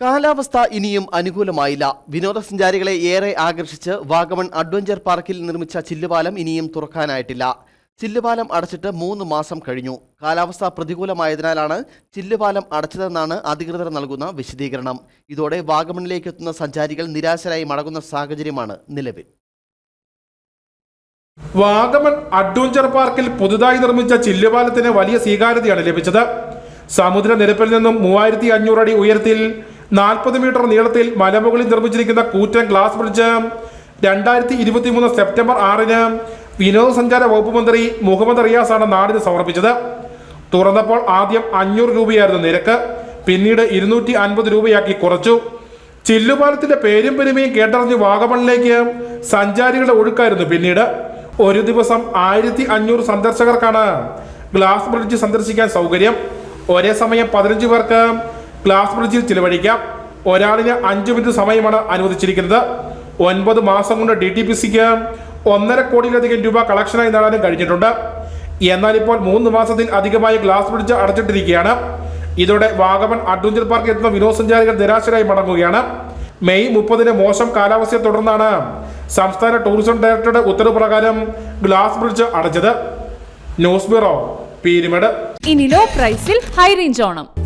കാലാവസ്ഥ ഇനിയും അനുകൂലമായില്ല. വിനോദസഞ്ചാരികളെ ഏറെ ആകർഷിച്ച് വാഗമൺ അഡ്വഞ്ചർ പാർക്കിൽ നിർമ്മിച്ച ചില്ലുപാലം ഇനിയും തുറക്കാനായിട്ടില്ല. ചില്ലുപാലം അടച്ചിട്ട് മൂന്ന് മാസം കഴിഞ്ഞു. കാലാവസ്ഥ പ്രതികൂലമായതിനാലാണ് ചില്ലുപാലം അടച്ചതെന്നാണ് അധികൃതർ നൽകുന്ന വിശദീകരണം. ഇതോടെ വാഗമണിലേക്ക് എത്തുന്ന സഞ്ചാരികൾ നിരാശരായി മടങ്ങുന്ന സാഹചര്യമാണ് നിലവിൽ. വാഗമൺ അഡ്വഞ്ചർ പാർക്കിൽ പുതുതായി നിർമ്മിച്ച ചില്ലുപാലത്തിന് വലിയ സ്വീകാര്യതയാണ് ലഭിച്ചത്. സമുദ്രനിരപ്പിൽ നിന്നും മൂവായിരത്തി അഞ്ഞൂറ് അടി ഉയരത്തിൽ നാൽപ്പത് മീറ്റർ നീളത്തിൽ മലമുകളിൽ നിർമ്മിച്ചിരിക്കുന്ന കൂറ്റൻ ഗ്ലാസ് ബ്രിഡ്ജ് രണ്ടായിരത്തി ഇരുപത്തി മൂന്ന് സെപ്റ്റംബർ ആറിന് വിനോദസഞ്ചാര വകുപ്പ് മന്ത്രി മുഹമ്മദ് റിയാസാണ് നാടിന് സമർപ്പിച്ചത്. തുറന്നപ്പോൾ ആദ്യം അഞ്ഞൂറ് രൂപയായിരുന്നു നിരക്ക് പിന്നീട് ഇരുന്നൂറ്റി അൻപത് രൂപയാക്കി കുറച്ചു. ചില്ലുപാലത്തിന്റെ പേരും പെരുമയും കേട്ടറിഞ്ഞ് വാഗമണിലേക്ക് സഞ്ചാരികളുടെ ഒഴുക്കായിരുന്നു പിന്നീട്. ഒരു ദിവസം ആയിരത്തി അഞ്ഞൂറ് സന്ദർശകർക്കാണ് ഗ്ലാസ് ബ്രിഡ്ജ് സന്ദർശിക്കാൻ സൗകര്യം. ഒരേ സമയം പതിനഞ്ച് പേർക്ക് ഗ്ലാസ് ബ്രിഡ്ജിൽ ചിലവഴിക്കാം. ഒരാളിന് അഞ്ചു മിനിറ്റ് സമയമാണ് അനുവദിച്ചിരിക്കുന്നത്. ഒൻപത് മാസം കൊണ്ട് ഡി ടി പി സിക്ക് ഒന്നര കോടിയിലധികം രൂപ കളക്ഷനായി നേടാനും കഴിഞ്ഞിട്ടുണ്ട്. എന്നാൽ ഇപ്പോൾ മൂന്ന് മാസത്തിൽ അധികമായി ഗ്ലാസ് ബ്രിഡ്ജ് അടച്ചിട്ടിരിക്കുകയാണ്. ഇതോടെ വാഗമൺ അഡ്വഞ്ചർ പാർക്കിൽ എത്തുന്ന വിനോദസഞ്ചാരികൾ നിരാശരായി മടങ്ങുകയാണ്. മെയ് മുപ്പതിന് മോശം കാലാവസ്ഥയെ തുടർന്നാണ് സംസ്ഥാന ടൂറിസം ഡയറക്ടറുടെ ഉത്തരവ് പ്രകാരം ഗ്ലാസ് ബ്രിഡ്ജ് അടച്ചത്. News bureau Peermade. ഇനി ലോ പ്രൈസിൽ ഹൈ റേഞ്ച് ഓണം.